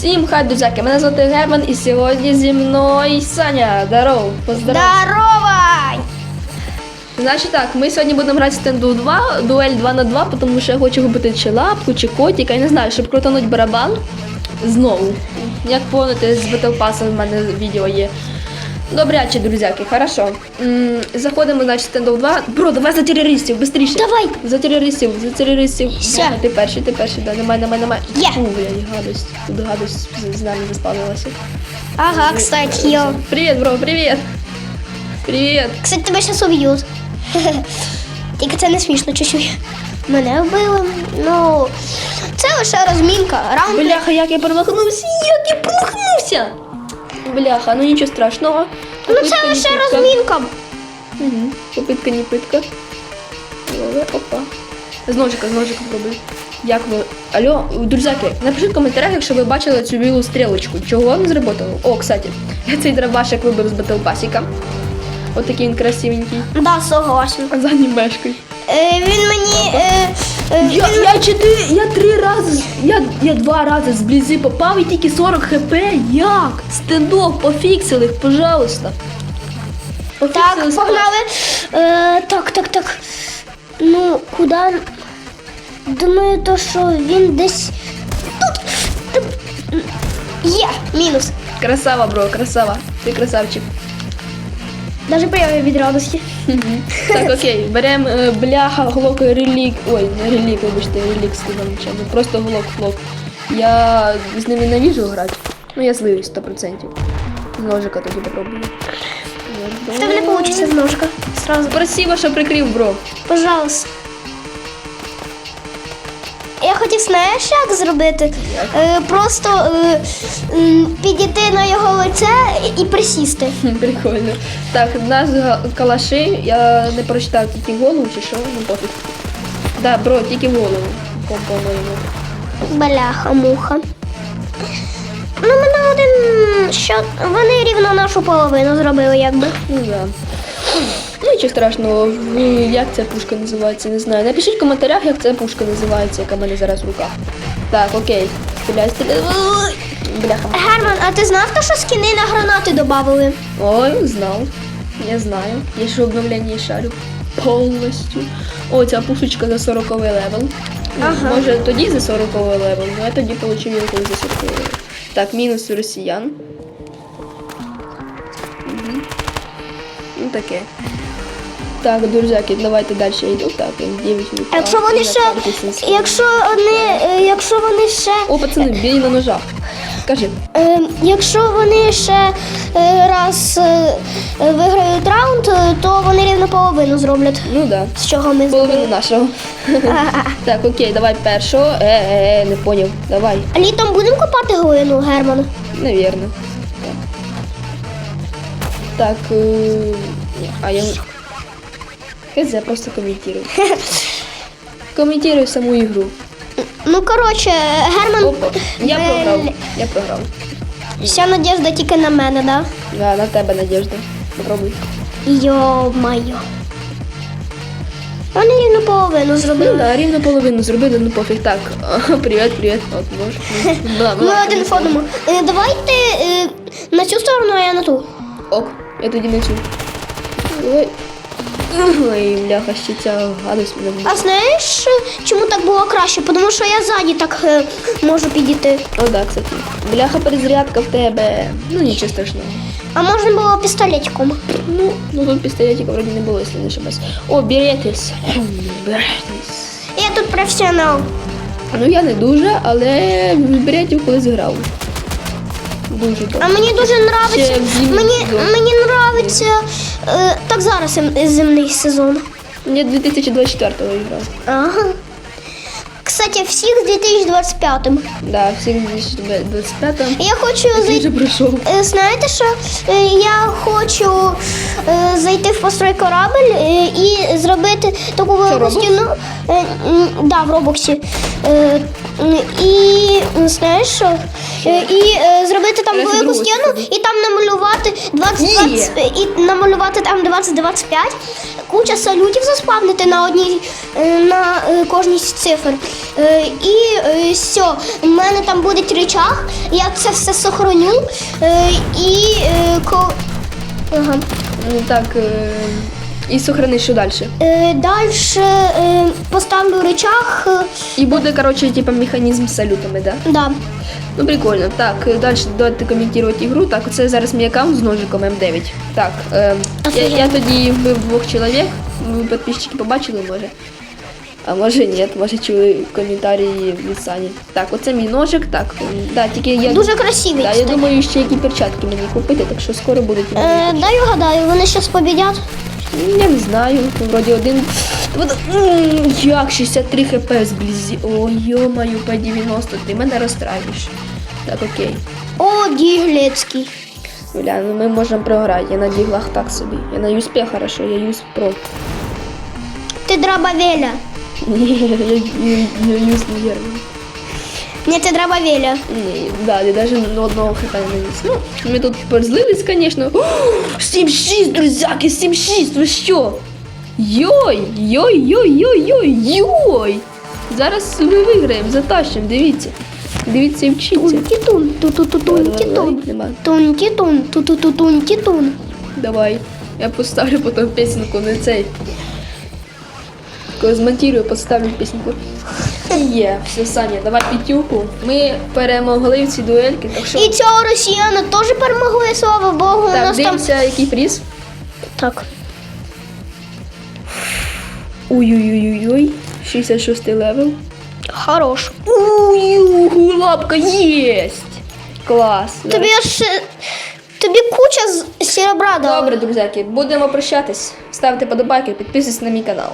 Всім хай, друзяки, мене звати Герман і сьогодні зі мною Саня. Здоров, поздрав. Здоровай! Значить так, ми сьогодні будемо грати стенду 2, дуель 2 на 2, тому що я хочу купити чи лапку, чи котика, я не знаю, щоб крутануть барабан знову. Як помните, з Battle Pass в мене відео є. Добряче, друзяки, хорошо. М, Заходимо, значить, стендов 2. Бро, давай за терористів, швидше. Давай. За терористів, за терористів. Все. Ти перший, ти перший, да, немає, немає, немає. Є. Фу, блядь, гадость. Тут гадость з- з нами заспавнилася. Ага, кстати, йо. Привет, бро, привет. Привет. Кстати, тебе зараз уб'ють. Тільки це не смішно чуть-чуть. Мене вбили. Ну, це лише розмінка. Раунд. Бляха, як я промахнувся, як я промахнувся. Бляха, ну нічого страшного. Ну це лише розмінка. Угу. Попитка, не питка. Добре, опа. З ножика, з ножика пробуй. Як ви. Алло, друзяки, напишіть в коментарях, якщо ви бачили цю білу стрілочку. Чого не зработало? О, кстати, я цей дробашик вибив з батлпасіка. От такий він красивенький. Да, согласен. За. Е, він мені. Е, е, Я, я чотири, я три рази, я, я два рази зблизи попав і тільки 40 хп. Як? Стендов, пофіксили їх, пожалуйста. Так, погнали. Е, так, так, так. Ну, куди? Думаю, то, що він десь тут. Тут. Є, мінус. Красава, бро, красава. Ти красавчик. Даже прямо від радості. Так, окей, беремо е, бляха, глок, релік. Ой, не релік, вибачте, релік сказав нічого. Просто глок, глок. Я з ними ненавіжу грати. Ну, я зливий 100%. З ножика тоді попробую. В тебе не з ножка. Сразу. Спасибо, що прикрив, бро. Пожалуйста. Я хотів знаєш, як зробити? Е, просто е, підійти на його лице і присісти. Прикольно. Так, в нас калаши, я не прочитав тільки голову чи що, ну пофіг. Да, бро, тільки голову. По-моєму. Бляха, муха. Ну, мене один, що вони рівно нашу половину зробили, якби. Ну да. Ну, нічого страшного, як ця пушка називається, не знаю. Напишіть в коментарях, як ця пушка називається, яка в мене зараз в руках. Так, окей. Стріляй, стріляй. Бляха. Герман, а ти знав, то, що скини на гранати додавали? Ой, знав. Я знаю. Я ще обновлення шарю. Повністю. О, ця пушечка за 40 левел. Ага. Може тоді за 40 левел, ну я тоді отримав його за 40 левел. Так, мінус росіян. Мгм. Ну таке. Так, друзяки, давайте далі йду. Так, 9 металл. Якщо вони ще, якщо вони, е, якщо вони ще, О, пацани, бій на ножах. Кажи. е, якщо вони ще е, раз е, е, виграють раунд, е, то вони рівно половину зроблять. Ну да. З чого ми Половину нашого. Так, окей, давай першого. Е, е, е, не поняв. Давай. Літом будемо копати глину, Герман? Наверно. Так. Так, э, а я... Хз, я просто комментирую. Комментирую саму игру. Ну, коротше, Герман. Опа, я Бель- програв. Я програв. Вся надіжда тільки на мене, да? Да, на тебе надежда. Попробуй. Йо-майо. Вони рівно половину Ну зробили. да, рівно половину зробили, ну пофіг. Так, привіт, привіт. От, можеш. Да, Ми один в одному. Е, Давайте е, на цю сторону, а я на ту. Ок, я тоді не чув. Ой. Ой, бляха, ще ця гадость мене вбила. А знаєш, чому так було краще? Тому що я ззаді так е, можу підійти. О, да, кстати. Бляха, перезарядка в тебе. Ну, нічого страшного. А можна було пістолетиком. Ну, ну тут пістолетика вроде не було, якщо не ошибаюсь. О, беретесь. Беретесь. Я тут професіонал. Ну я не дуже, але в беретів колись грав. Дуже А мені дуже нравиться. Ще в зимній Мені, сезон. мені нравиться. Е, так зараз зимний сезон. Я 2024-го грав. Ага. Кстати, всіх з 2025-м. Да, всіх 2025 Я хочу зайти. пройшов. Е, Знаєте що? Е, Я хочу е, зайти в построй корабль і зробити таку велику стіну. Да, в Робоксі. Е, І знаєш що? Е, І е, зробити там велику стіну і там намалювати 20, 20 і намалювати там 20-25, куча салютів заспавнити на одній е, на е, кожній з цифр. Е, І е, все, у мене там буде речах, я це все сохраню. Е, І е, ко... Ага. Так, е, і сохрани, що далі. Е, Далі е, поставлю речах. е, І буде, коротше, типа механізм з салютами, да? Да. Ну прикольно. Так, далі давайте коментувати ігру. Так, це зараз мій аккаунт з ножиком М9. Так, е, я, я тоді вбив двох чоловік. Ви підписчики побачили, може. А може ні, може чули коментарі від Сані. Так, оце мій ножик. Так, да, тільки я Дуже красивий. Да, я думаю, ще які перчатки мені купити, так що скоро будуть. Е, дай угадаю, вони зараз побідять. Я не знаю, вроді один. Вот, Як 63 хп зблизі. О, йо-маю, по 90, ти мене розстраюєш. Так, окей. О, Діглецький. Бля, ну ми можемо програти. Я на діглах так собі. Я на юспі хорошо, я юсп про. Ти драбавеля. Ні, я, я, я невірний. Ні, ти драбавеля. Да, я навіть на одного хп не ніс. Ну, ми тут порзлились, звісно. 7-6, друзяки, 7-6, ви що? Йой, йой, йой, йой, йой, йой. Зараз ми виграємо, затащимо, дивіться. Дивіться і вчіться. Тун-ті-тун, ту-ту-ту-тун-ті-тун. Давай. Я поставлю потім пісеньку на цей. Змонтирую, поставлю пісеньку. Є, все, Саня, давай п'ятюху. Ми перемогли в цій дуельки, так що. І цього росіяна теж перемогли, слава Богу. у Так, нас там... дивимося, який приз. Так. Ой-ой-ой-ой. 66 левел. Хорош. Ой, лапка єсть! Клас. Тобі ж... е, Тобі куча з серебра дала. Добре, друзяки, будемо прощатись. Ставте подобайки, підписуйтесь на мій канал.